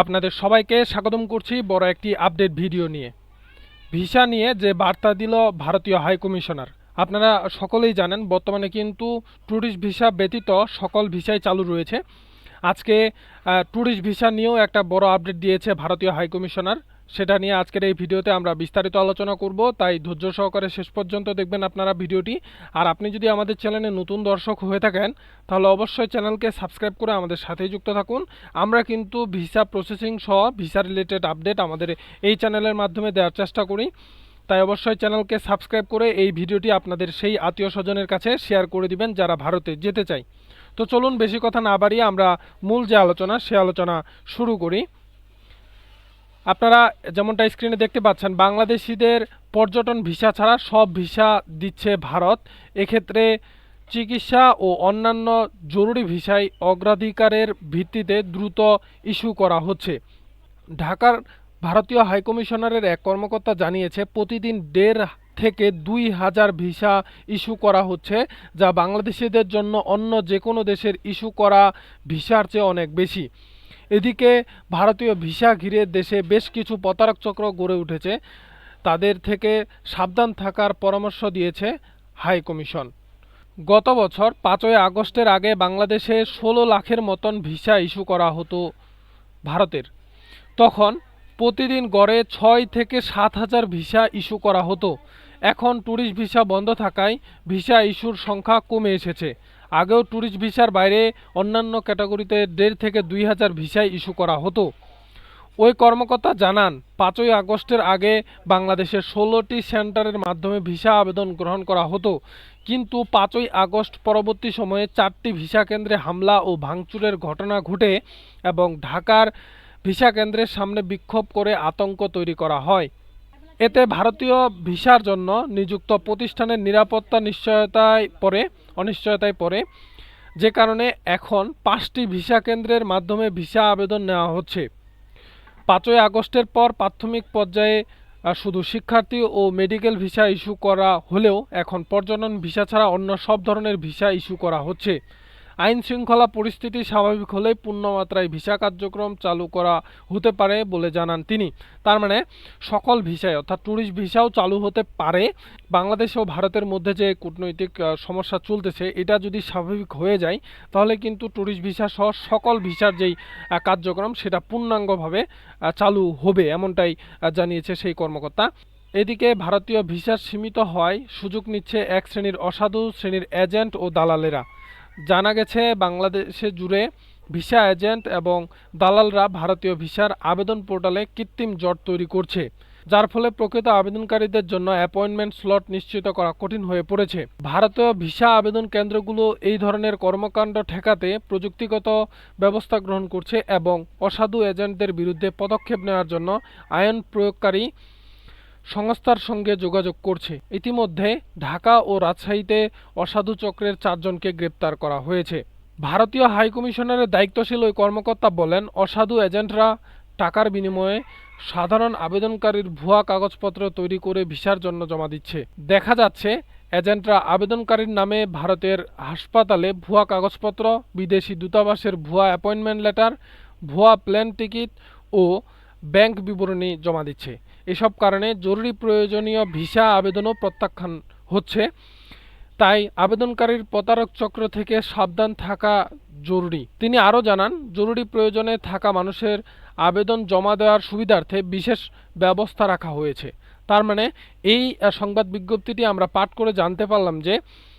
আপনাদের সবাইকে স্বাগতম করছি বড় একটি আপডেট ভিডিও নিয়ে। ভিসা নিয়ে যে বার্তা দিল ভারতীয় হাই কমিশনার, আপনারা সকলেই জানেন বর্তমানে কিন্তু ট্যুরিস্ট ভিসা ব্যতীত সকল ভিসাই চালু রয়েছে। আজকে ট্যুরিস্ট ভিসা নিয়েও একটা বড় আপডেট দিয়েছে ভারতীয় হাই কমিশনার। সেটা নিয়ে আজকের এই ভিডিওতে আমরা বিস্তারিত আলোচনা করব। তাই ধৈর্য সহকারে শেষ পর্যন্ত দেখবেন আপনারা ভিডিওটি। আর আপনি যদি আমাদের চ্যানেলে নতুন দর্শক হয়ে থাকেন, তাহলে অবশ্যই চ্যানেলকে সাবস্ক্রাইব করে আমাদের সাথেই যুক্ত থাকুন। আমরা কিন্তু ভিসা প্রসেসিং সহ ভিসা রিলেটেড আপডেট আমাদের এই চ্যানেলের মাধ্যমে দেওয়ার চেষ্টা করি। তাই অবশ্যই চ্যানেলকে সাবস্ক্রাইব করে এই ভিডিওটি আপনাদের সেই আত্মীয় স্বজনের কাছে শেয়ার করে দিবেন যারা ভারতে যেতে চায়। তো চলুন বেশি কথা না বাড়িয়ে আমরা মূল যে আলোচনা, সে আলোচনা শুরু করি। আপনারা যেমনটা স্ক্রিনে দেখতে পাচ্ছেন, বাংলাদেশিদের পর্যটন ভিসা ছাড়া সব ভিসা দিচ্ছে ভারত। এক্ষেত্রে চিকিৎসা ও অন্যান্য জরুরি ভিসায় অগ্রাধিকারের ভিত্তিতে দ্রুত ইস্যু করা হচ্ছে। ঢাকার ভারতীয় হাইকমিশনারের এক কর্মকর্তা জানিয়েছে, প্রতিদিন দেড় থেকে দুই হাজার ভিসা ইস্যু করা হচ্ছে, যা বাংলাদেশিদের জন্য অন্য যে কোনো দেশের ইস্যু করা ভিসার চেয়ে অনেক বেশি। এদিকে ভারতীয় ভিসা ঘিরে দেশে বেশ কিছু প্রতারক চক্র গড়ে উঠেছে। তাদের থেকে সাবধান থাকার পরামর্শ দিয়েছে হাই কমিশন। গত বছর পাঁচই আগস্টের আগে বাংলাদেশে ষোলো লাখের মতন ভিসা ইস্যু করা হতো ভারতের। তখন প্রতিদিন গড়ে ছয় থেকে সাত হাজার ভিসা ইস্যু করা হতো। এখন ট্যুরিস্ট ভিসা বন্ধ থাকায় ভিসা ইস্যুর সংখ্যা কমে এসেছে। আগেও ট্যুরিস্ট ভিসার বাইরে অন্যান্য ক্যাটাগরিতে দেড় থেকে দুই হাজার ভিসা ইস্যু করা হতো। ওই কর্মকর্তা জানান, পাঁচই আগস্টের আগে বাংলাদেশের ষোলোটি সেন্টারের মাধ্যমে ভিসা আবেদন গ্রহণ করা হতো। কিন্তু পাঁচই আগস্ট পরবর্তী সময়ে চারটি ভিসা কেন্দ্রে হামলা ও ভাঙচুরের ঘটনা ঘটে এবং ঢাকার ভিসা কেন্দ্রের সামনে বিক্ষোভ করে আতঙ্ক তৈরি করা হয়। এতে ভারতীয় ভিসার জন্য নিযুক্ত প্রতিষ্ঠানের নিরাপত্তা নিশ্চয়তায় পড়ে, অনিশ্চয়তায় পড়ে, যে কারণে এখন পাঁচটি ভিসা কেন্দ্রের মাধ্যমে ভিসা আবেদন নেওয়া হচ্ছে। পাঁচই আগস্টের পর প্রাথমিক পর্যায়ে শুধু শিক্ষার্থী ও মেডিকেল ভিসা ইস্যু করা হলেও এখন পর্যটন ভিসা ছাড়া অন্য সব ধরনের ভিসা ইস্যু করা হচ্ছে। আইন শৃঙ্খলা পরিস্থিতি স্বাভাবিক হলেই পূর্ণমাত্রায় ভিসা কার্যক্রম চালু করা হতে পারে বলে জানান তিনি। তার মানে সকল ভিসায়, অর্থাৎ ট্যুরিস্ট ভিসাও চালু হতে পারে। বাংলাদেশ ও ভারতের মধ্যে যে কূটনৈতিক সমস্যা চলতেছে, এটা যদি স্বাভাবিক হয়ে যায়, তাহলে কিন্তু ট্যুরিস্ট ভিসা সহ সকল ভিসার যেই কার্যক্রম, সেটা পূর্ণাঙ্গভাবে চালু হবে এমনটাই জানিয়েছে সেই কর্মকর্তা। এদিকে ভারতীয় ভিসা সীমিত হওয়ায় সুযোগ নিচ্ছে এক শ্রেণির অসাধু শ্রেণির এজেন্ট ও দালালেরা। জানা গেছে, বাংলাদেশে জুড়ে ভিসা এজেন্ট এবং দালালরা ভারতীয় ভিসার আবেদন পোর্টালে কৃত্রিম জট তৈরি করছে, যার ফলে প্রকৃত আবেদনকারীদের জন্য অ্যাপয়েন্টমেন্ট স্লট নিশ্চিত করা কঠিন হয়ে পড়েছে। ভারতীয় ভিসা আবেদন কেন্দ্রগুলো এই ধরনের কর্মকাণ্ড ঠেকাতে প্রযুক্তিগত ব্যবস্থা গ্রহণ করছে এবং অসাধু এজেন্টদের বিরুদ্ধে পদক্ষেপ নেওয়ার জন্য আইন প্রয়োগকারী সংস্থার সঙ্গে যোগাযোগ করছে। ইতিমধ্যে ঢাকা ও রাজশাহীতে অসাধু চক্রের চারজনকে গ্রেপ্তার করা হয়েছে। ভারতীয় হাইকমিশনারের দায়িত্বশীল ওই কর্মকর্তা বলেন, অসাধু এজেন্টরা টাকার বিনিময়ে সাধারণ আবেদনকারীর ভুয়া কাগজপত্র তৈরি করে ভিসার জন্য জমা দিচ্ছে। দেখা যাচ্ছে, এজেন্টরা আবেদনকারীর নামে ভারতের হাসপাতালে ভুয়া কাগজপত্র, বিদেশি দূতাবাসের ভুয়া অ্যাপয়েন্টমেন্ট লেটার, ভুয়া প্লেন টিকিট ও ব্যাংক বিবরণী জমা দিচ্ছে। এসব কারণে জরুরি প্রয়োজনীয় ভিসা আবেদনও প্রত্যাখ্যান হচ্ছে। তাই আবেদনকারীর প্রতারক চক্র থেকে সাবধান থাকা জরুরি। তিনি আরও জানান, জরুরি প্রয়োজনে থাকা মানুষের আবেদন জমা দেওয়ার সুবিধার্থে বিশেষ ব্যবস্থা রাখা হয়েছে। তার মানে এই সংবাদ বিজ্ঞপ্তিটি আমরা পাঠ করে জানতে পারলাম যে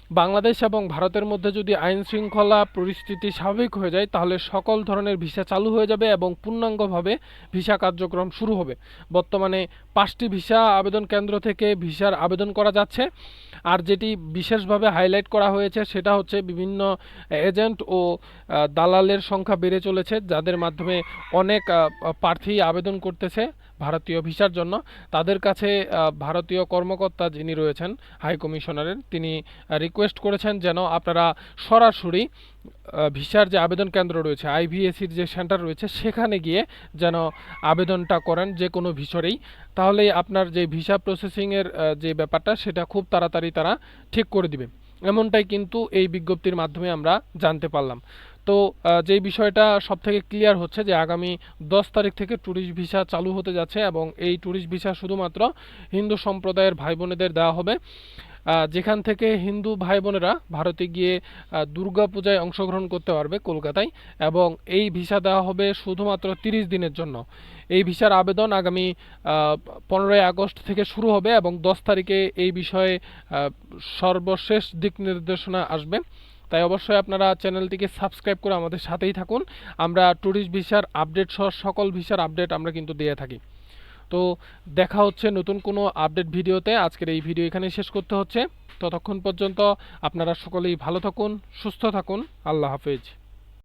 বাংলাদেশ এবং ভারতের মধ্যে যদি আইন শৃঙ্খলা পরিস্থিতি স্বাভাবিক হয়ে যায়, তাহলে সকল ধরনের ভিসা চালু হয়ে যাবে এবং পূর্ণাঙ্গভাবে ভিসা কার্যক্রম শুরু হবে। বর্তমানে পাঁচটি ভিসা আবেদন কেন্দ্র থেকে ভিসার আবেদন করা যাচ্ছে। আর যেটি বিশেষভাবে হাইলাইট করা হয়েছে, সেটা হচ্ছে বিভিন্ন এজেন্ট ও দালালের সংখ্যা বেড়ে চলেছে, যাদের মাধ্যমে অনেক প্রার্থী আবেদন করতেছে। ভারতীয় ভিসার জন্য। তাদের কাছে ভারতীয় কর্মকর্তা যিনি রয়েছেন, হাই কমিশনারের, তিনি রিকোয়েস্ট করেছেন যেন আপনারা সরাসরি ভিসার যে আবেদন কেন্দ্র রয়েছে আইভিএসির যে সেন্টার রয়েছে, সেখানে গিয়ে যেন আবেদনটা করেন যে কোনো ভিসরেই। তাহলেই আপনার যে ভিসা প্রসেসিংয়ের যে ব্যাপারটা, সেটা খুব তাড়াতাড়ি তারা ঠিক করে দিবে। এমনটাই কিন্তু এই বিজ্ঞপ্তির মাধ্যমে আমরা জানতে পারলাম। তো যেই বিষয়টা সব থেকে ক্লিয়ার হচ্ছে যে আগামী দশ তারিখ থেকে ট্যুরিস্ট ভিসা চালু হতে যাচ্ছে এবং এই ট্যুরিস্ট ভিসা শুধুমাত্র হিন্দু সম্প্রদায়ের ভাই বোনেদের দেওয়া হবে। যেখান থেকে হিন্দু ভাই বোনেরা ভারতে গিয়ে দুর্গা পূজায় অংশগ্রহণ করতে পারবে কলকাতায় এবং এই ভিসা দেওয়া হবে শুধুমাত্র তিরিশ দিনের জন্য। এই ভিসার আবেদন আগামী পনেরোই আগস্ট থেকে শুরু হবে এবং দশ তারিখে এই বিষয়ে সর্বশেষ দিক নির্দেশনা আসবে। তাই অবশ্যই আপনারা চ্যানেলটিকে সাবস্ক্রাইব করে আমাদের সাথেই থাকুন। আমরা ট্যুরিস্ট ভিসার আপডেট সহ সকল ভিসার আপডেট আমরা কিন্তু দিয়ে থাকি। তো দেখা হচ্ছে নতুন কোনো আপডেট ভিডিওতে। আজকের এই ভিডিও এখানে শেষ করতে হচ্ছে। ততক্ষণ পর্যন্ত আপনারা সকলেই ভালো থাকুন, সুস্থ থাকুন। আল্লাহ হাফেজ।